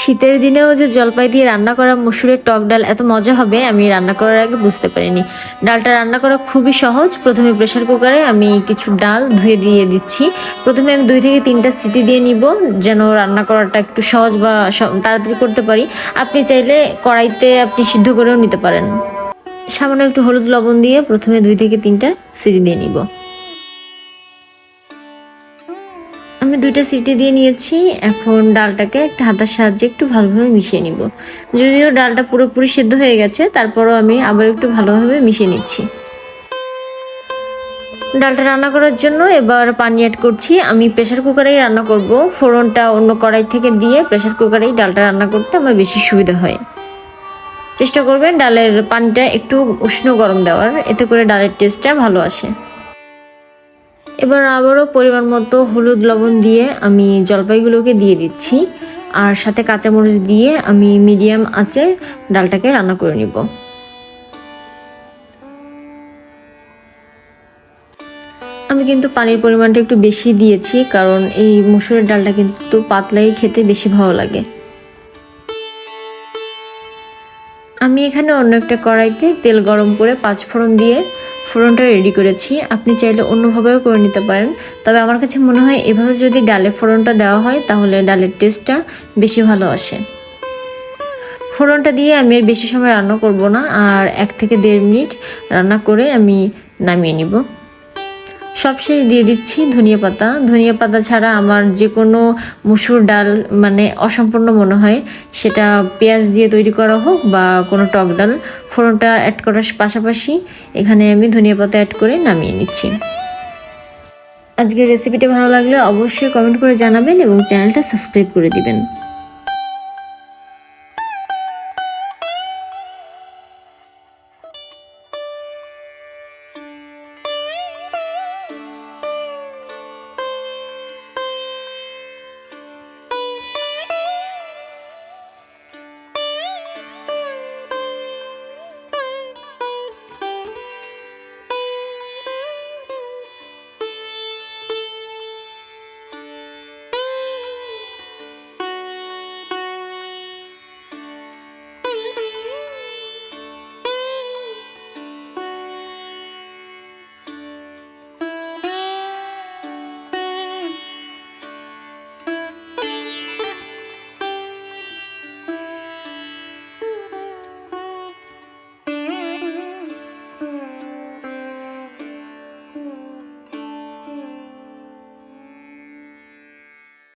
শীতের দিনেও যে জলপাই দিয়ে রান্না করা মসুরের টক ডাল এত মজা হবে, আমি রান্না করার আগে বুঝতে পারিনি। ডালটা রান্না করা খুবই সহজ। প্রথমে প্রেশার কুকারে আমি কিছু ডাল ধুয়ে দিয়ে দিচ্ছি। প্রথমে আমি দুই থেকে তিনটা সিটি দিয়ে নিব, যেন রান্না করাটা একটু সহজ বা তাড়াতাড়ি করতে পারি। আপনি চাইলে কড়াইতে আপনি সিদ্ধ করেও নিতে পারেন। সামান্য একটু হলুদ লবণ দিয়ে প্রথমে দুই থেকে তিনটা সিটি দিয়ে নিব। আমি দুইটা সিটি দিয়ে নিয়েছি, এখন ডালটাকে একটা হাতার সাহায্যে একটু ভালোভাবে মিশিয়ে নিব। যদিও ডালটা পুরোপুরি সিদ্ধ হয়ে গেছে, তারপরও আমি আবার একটু ভালোভাবে মিশিয়ে নিচ্ছি। ডালটা রান্না করার জন্য এবার পানি অ্যাড করছি। আমি প্রেশার কুকারেই রান্না করব। ফোড়নটা অন্য কড়াই থেকে দিয়ে প্রেশার কুকারেই ডালটা রান্না করতে আমার বেশি সুবিধা হয়। চেষ্টা করবেন ডালের পানিটা একটু উষ্ণ গরম দেওয়ার, এতে করে ডালের টেস্টটা ভালো আসে। এবার আবারও পরিমাণ মতো হলুদ লবণ দিয়ে আমি জলপাইগুলোকে দিয়ে দিচ্ছি। আর সাথে কাঁচামরিচ দিয়ে আমি মিডিয়াম আঁচে ডালটাকে রান্না করে নিব। আমি কিন্তু পানির পরিমাণটা একটু বেশি দিয়েছি, কারণ এই মুসুরের ডালটা কিন্তু পাতলাই খেতে বেশি ভালো লাগে। আমি এখানে অন্য একটা কড়াইতে তেল গরম করে পাঁচ ফোড়ন দিয়ে ফোড়নটা রেডি করেছি। আপনি চাইলে অন্যভাবেও করে নিতে পারেন। তবে আমার কাছে মনে হয় এভাবে যদি ডালে ফোড়নটা দেওয়া হয়, তাহলে ডালের টেস্টটা বেশি ভালো আসে। ফোড়নটা দিয়ে আমি আর বেশি সময় রান্না করব না, আর এক থেকে দেড় মিনিট রান্না করে আমি নামিয়ে নিব। সবশেষ দিয়ে দিচ্ছি ধনিয়া পাতা। ধনিয়া পাতা ছাড়া আমার যে কোনো মুসুর ডাল মানে অসম্পূর্ণ মনে হয়। সেটা পেঁয়াজ দিয়ে তৈরি করা হোক বা কোনো টক ডাল, ফোড়নটা অ্যাড করার পাশাপাশি এখানে আমি ধনিয়া পাতা অ্যাড করে নামিয়ে নিচ্ছি। আজকের রেসিপিটা ভালো লাগলে অবশ্যই কমেন্ট করে জানাবেন এবং চ্যানেলটা সাবস্ক্রাইব করে দিবেন।